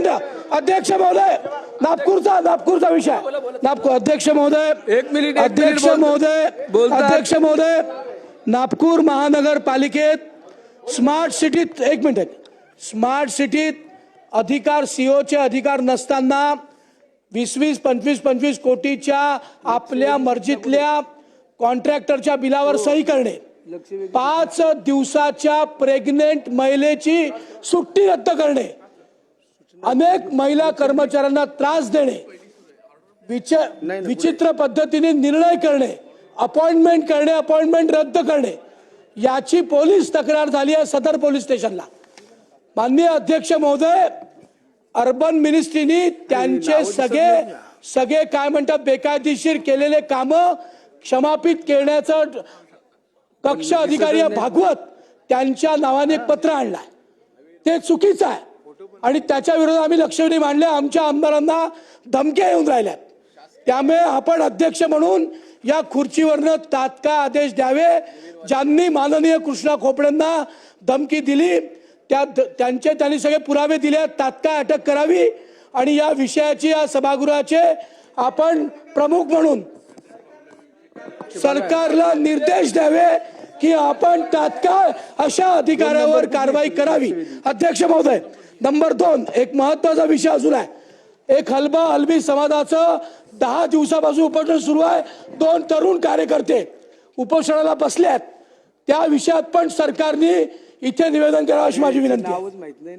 Minute. अध्यक्ष महोदय नागपूरचा नागपूरचा विषय. नागपूर अध्यक्ष महोदय एक मिनिट, अध्यक्ष महोदय. अध्यक्ष महोदय नागपूर महानगरपालिकेत स्मार्ट सिटीत एक मिनिट स्मार्ट सिटीत अधिकार सीओचे अधिकार नसताना वीस वीस पंचवीस पंचवीस कोटीच्या आपल्या मर्जीतल्या कॉन्ट्रॅक्टरच्या बिलावर सही करणे. पाच दिवसाच्या प्रेग्नेंट महिलेची सुट्टी रद्द करणे. अनेक महिला कर्मचाऱ्यांना त्रास देणे विच विचित्र पद्धतीने निर्णय करणे अपॉइंटमेंट करणे अपॉइंटमेंट रद्द करणे याची पोलीस तक्रार झाली आहे सदर पोलीस स्टेशनला. माननीय अध्यक्ष महोदय अर्बन मिनिस्ट्रीनी त्यांचे सगळे सगळे काय म्हणतात बेकायदेशीर केलेले काम क्षमापित करण्याचं कक्ष अधिकारी भागवत त्यांच्या नावाने एक पत्र आणलाय. ते चुकीचं आहे. आणि त्याच्या विरोधात आम्ही लक्षवेधी मांडले. आमच्या आमदारांना धमक्या येऊन राहिल्यात. त्यामुळे आपण अध्यक्ष म्हणून या खुर्चीवरनं तात्काळ आदेश द्यावे. ज्यांनी माननीय कृष्णा खोपड्यांना धमकी दिली त्या त्यांचे त्यांनी सगळे पुरावे दिले तात्काळ अटक करावी. आणि या विषयाची या सभागृहाचे आपण प्रमुख म्हणून सरकारला निर्देश द्यावे की आपण तात्काळ अशा अधिकाऱ्यावर कारवाई करावी. अध्यक्ष महोदय नंबर दोन एक महत्त्वाचा विषय अजून आहे. एक हलबा हलबी समाजाचं दहा दिवसापासून उपोषण सुरू आहे. दोन तरुण कार्यकर्ते उपोषणाला बसल्यात त्या विषयात पण सरकारने इथे निवेदन करावं अशी माझी विनंती माहीत नाही